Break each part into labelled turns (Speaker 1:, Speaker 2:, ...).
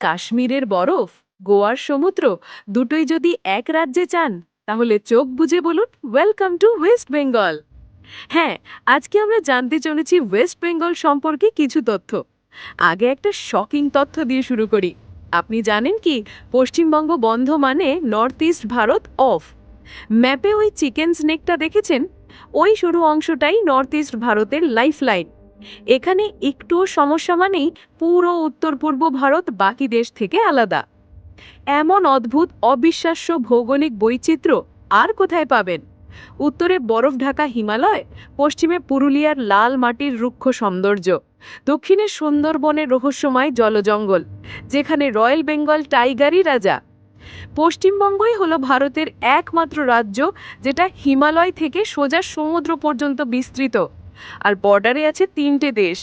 Speaker 1: কাশ্মীরের বরফ, গোয়ার সমুদ্র দুটোই যদি এক রাজ্যে চান, তাহলে চোখ বুজে বলুন ওয়েলকাম টু ওয়েস্ট বেঙ্গল হ্যাঁ আজকে আমরা জানতে চলেছি ওয়েস্ট বেঙ্গল সম্পর্কে কিছু তথ্য। আগে একটা শকিং তথ্য দিয়ে শুরু করি। আপনি জানেন কি, পশ্চিমবঙ্গ বন্ধ মানে নর্থ ইস্ট ভারত অফ ম্যাপে ওই চিকেন স্নেকটা দেখেছেন? ওই সরু অংশটাই নর্থ ইস্ট ভারতের লাইফ লাইন এখানে একটুও সমস্যা মানেই পুরো উত্তর পূর্ব ভারত বাকি দেশ থেকে আলাদা। এমন অদ্ভুত, অবিশ্বাস্য ভৌগোলিক বৈচিত্র্য আর কোথায় পাবেন? উত্তরে বরফ ঢাকা হিমালয়, পশ্চিমে পুরুলিয়ার লাল মাটির রুক্ষ সৌন্দর্য, দক্ষিণে সুন্দরবনের রহস্যময় জলজঙ্গল, যেখানে রয়্যাল বেঙ্গল টাইগারই রাজা। পশ্চিমবঙ্গই হলো ভারতের একমাত্র রাজ্য যেটা হিমালয় থেকে সোজা সমুদ্র পর্যন্ত বিস্তৃত। আর বর্ডারে আছে তিনটে দেশ,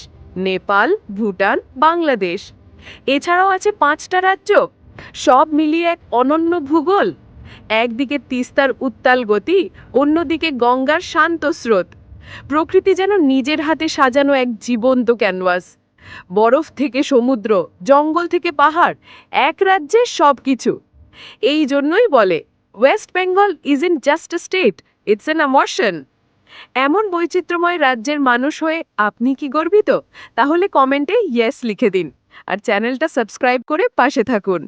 Speaker 1: নেপাল, ভুটান, বাংলাদেশ। এছাড়াও আছে পাঁচটা রাজ্য, সব মিলিয়ে এক অনন্য ভূগোল। একদিকে তিস্তার উত্তাল গতি, অন্যদিকে গঙ্গার শান্ত স্রোত। প্রকৃতি যেন নিজের হাতে সাজানো এক জীবন্ত ক্যানভাস বরফ থেকে সমুদ্র, জঙ্গল থেকে পাহাড়, এক রাজ্যে সব কিছু এই জন্যই বলে West Bengal is in just state it's an emotion এমন বৈচিত্র্যময় রাজ্যের মানুষ হয়ে আপনি কি গর্বিত? তাহলে কমেন্টে ইয়েস লিখে দিন। আর চ্যানেলটা সাবস্ক্রাইব করে পাশে থাকুন।